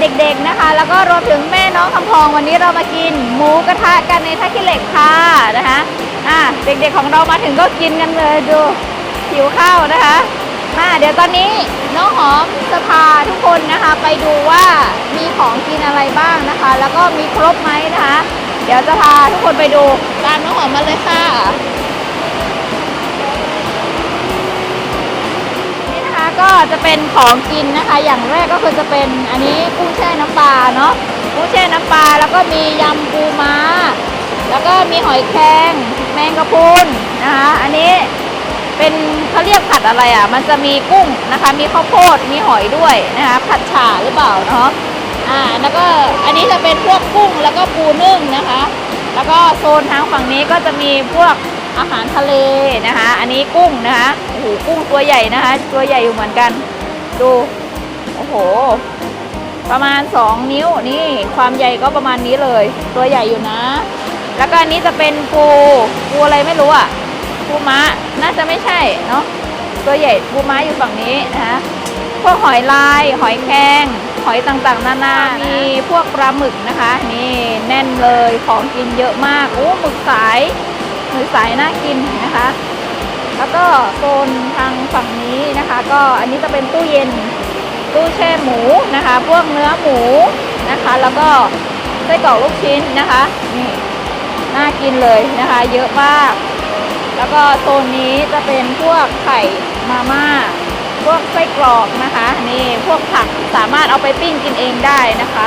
เด็กๆนะคะ แล้วก็รวมถึงแม่น้องคำพองวันนี้เรามากิน หมูกระทะกันในท่าขี้เหล็กค่ะนะคะอะเด็กๆของเรามาถึงก็กินกันเลยดูหิวข้าวนะคะอะเดี๋ยวตอนนี้น้องหอมจะพาทุกคนนะคะ ไปดูว่ามีของกินอะไรบ้างนะคะ แล้วก็มีครบไหมนะคะ เดี๋ยวจะพาทุกคนไปดูตามน้องหอมมาเลยค่ะ ก็จะเป็นของกินนะคะ อย่างแรกก็คือจะเป็นอันนี้กุ้งแช่น้ำปลาเนาะกุ้งแช่น้ำปลาแล้วก็มียำปูม้า แล้วก็มีหอยแครงแมงกะพรุนนะคะ อันนี้เป็นเขาเรียกผัดอะไรอะ มันจะมีกุ้งนะคะ มีข้าวโพดมีหอยด้วยนะคะ ผัดฉ่าหรือเปล่าเนาะอ่าแล้วก็อันนี้จะเป็นพวกกุ้งแล้วก็ปูนึ่งนะคะ แล้วก็โซนทางฝั่งนี้ก็จะมีพวก อาหารทะเลนะคะ อันนี้กุ้งนะคะโอ้โหกุ้งตัวใหญ่นะคะ ตัวใหญ่อยู่เหมือนกัน ดูโอ้โห ประมาณ 2 นิ้วนี่ความใหญ่ก็ประมาณนี้เลย ตัวใหญ่อยู่นะ แล้วก็อันนี้จะเป็นปูปูอะไรไม่รู้อะปูม้าน่าจะไม่ใช่เนาะตัวใหญ่ปูม้าอยู่ฝั่งนี้นะคะพวกหอยลาย หอยแครงหอยต่างๆ นานา มีพวกปลาหมึกนะคะ นี่แน่นเลย ของกินเยอะมาก โอ้ หมึกสาย หมึกสายน่ากินนะคะ แล้วก็โซนทางฝั่งนี้นะคะ ก็อันนี้จะเป็นตู้เย็นตู้แช่หมูนะคะ พวกเนื้อหมูนะคะ แล้วก็ไส้กรอกลูกชิ้นนะคะนี่น่ากินเลยนะคะ เยอะมาก แล้วก็โซนนี้จะเป็นพวกไข่มาม่าพวกไส้กรอกนะคะ นี่พวกผักสามารถเอาไปปิ้งกินเองได้นะคะ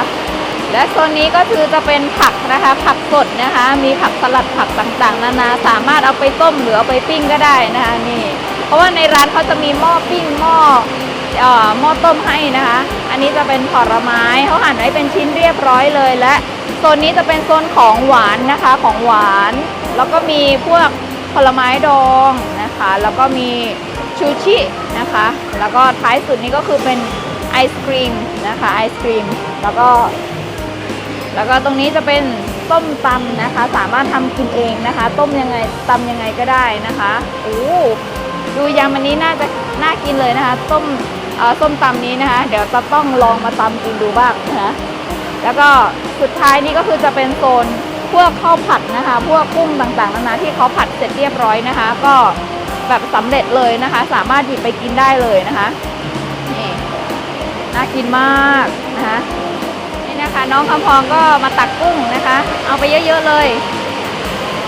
และโซนนี้ก็คือจะเป็นผักนะคะ ผักสดนะคะ มีผักสลัดผักต่างๆ นานาสามารถเอาไปต้มหรือเอาไปปิ้งก็ได้นะคะนี่ เพราะว่าในร้านเขาจะมีหม้อปิ้งหม้อเอ่อหม้อต้มให้นะคะ อันนี้จะเป็นผลไม้เขาหั่นไว้เป็นชิ้นเรียบร้อยเลย และโซนนี้จะเป็นโซนของหวานนะคะของหวาน แล้วก็มีพวกผลไม้ดองนะคะ แล้วก็มีชูชินะคะ แล้วก็ท้ายสุดนี้ก็คือเป็นไอศครีมนะคะไอศครีมแล้วก็ แล้วก็ตรงนี้จะเป็นต้มตำนะคะ สามารถทำกินเองนะคะ ต้มยังไงตำยังไงก็ได้นะคะโอ้ดูยำอันนี้น่าจะน่ากินเลยนะคะ ต้มส้มตำนี้นะคะ เดี๋ยวจะต้องลองมาตำกินดูบ้างนะคะแล้วก็สุดท้ายนี้ก็คือจะเป็นโซนพวกข้าวผัดนะคะ พวกกุ้งต่างๆนานาที่เขาผัดเสร็จเรียบร้อยนะคะ ก็แบบสำเร็จเลยนะคะ สามารถหยิบไปกินได้เลยนะคะนี่น่ากินมากนะคะ นะคะ น้องคำพองก็มาตักกุ้งนะคะ เอาไปเยอะๆเลย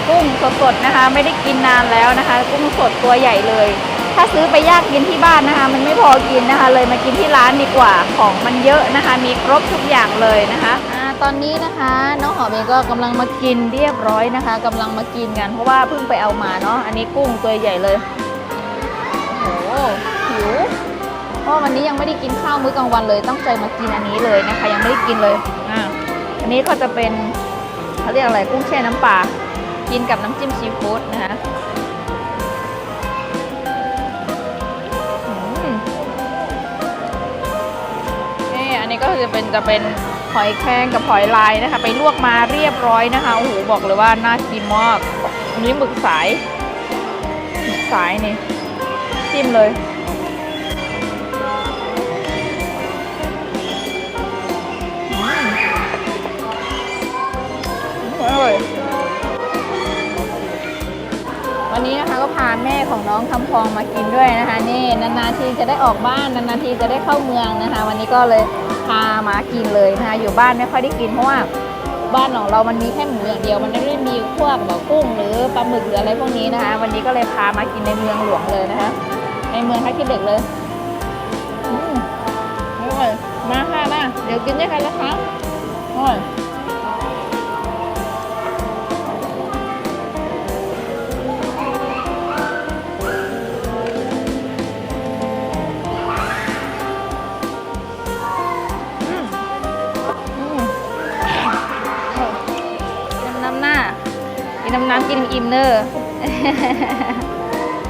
กุ้งสดๆนะคะ ไม่ได้กินนานแล้วนะคะ กุ้งสดตัวใหญ่เลย ถ้าซื้อไปยางกินที่บ้านนะคะ มันไม่พอกินนะคะ เลยมากินที่ร้านดีกว่าของมันเยอะนะคะ มีครบทุกอย่างเลยนะคะตอนนี้นะคะน้องหอมเองก็กำลังมากินเรียบร้อยนะคะกำลังมากินกันเพราะว่าเพิ่งไปเอามาเนาะอันนี้กุ้งตัวใหญ่เลยโอ้หิว เพราะวันนี้ยังไม่ได้กินข้าวมื้อกลางวันเลยตั้งใจมากินอันนี้เลยนะคะ ยังไม่ได้กินเลยอ่าอันนี้ก็จะเป็นเขาเรียกอะไรกุ้งแช่น้ำปลากินกับน้ำจิ้มซีฟู้ดนะคะนี่อันนี้ก็จะเป็นจะเป็นหอยแครงกับหอยลายนะคะ ไปลวกมาเรียบร้อยนะคะโอ้โหบอกเลยว่าน่ากินมากอันนี้หมึกสายหมึกสายนี่จิ้มเลย แม่ของน้องคำพองมากินด้วยนะคะ นี่นานๆทีจะได้ออกบ้านนานๆทีจะได้เข้าเมืองนะคะ วันนี้ก็เลยพามากินเลยนะคะ อยู่บ้านไม่ค่อยได้กินเพราะว่าบ้านของเรามันมีแค่หมูอย่างเดียว มันไม่ได้มีพวกแบบกุ้งหรือปลาหมึกหรืออะไรพวกนี้นะคะ วันนี้ก็เลยพามากินในเมืองหลวงเลยนะคะ ในเมืองท่าขี้เหล็กเลยอืมอร่อยมาค่ะมาเดี๋ยวกินด้วยกันนะคะอร่อย น้ำน้ำกินอิ่มเนอร์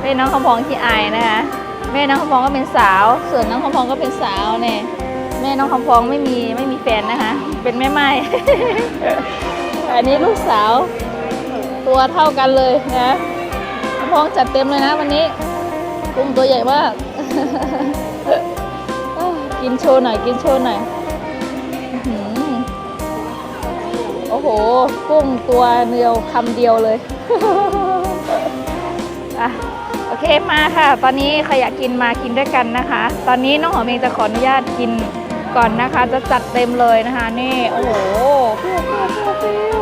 เป็นน้องคำพองที่อายนะคะ แม่น้องคำพองก็เป็นสาว ส่วนน้องคำพองก็เป็นสาวเนี่ยแม่น้องคำพองไม่มีไม่มีแฟนนะคะ เป็นแม่ไม้อันนี้ลูกสาวตัวเท่ากันเลยนะคำพองจัดเต็มเลยนะวันนี้กุ้งตัวใหญ่มากกินโชว์หน่อยกินโชว์หน่อย โอ้โห กุ้งตัวเดียวคำเดียวเลยอะโอเคมาค่ะ ตอนนี้ใครอยากกินมากินด้วยกันนะคะ ตอนนี้น้องหอมเองจะขออนุญาตกินก่อนนะคะ จะจัดเต็มเลยนะคะ นี่ โอ้โหฟิวฟิวฟิวฟิว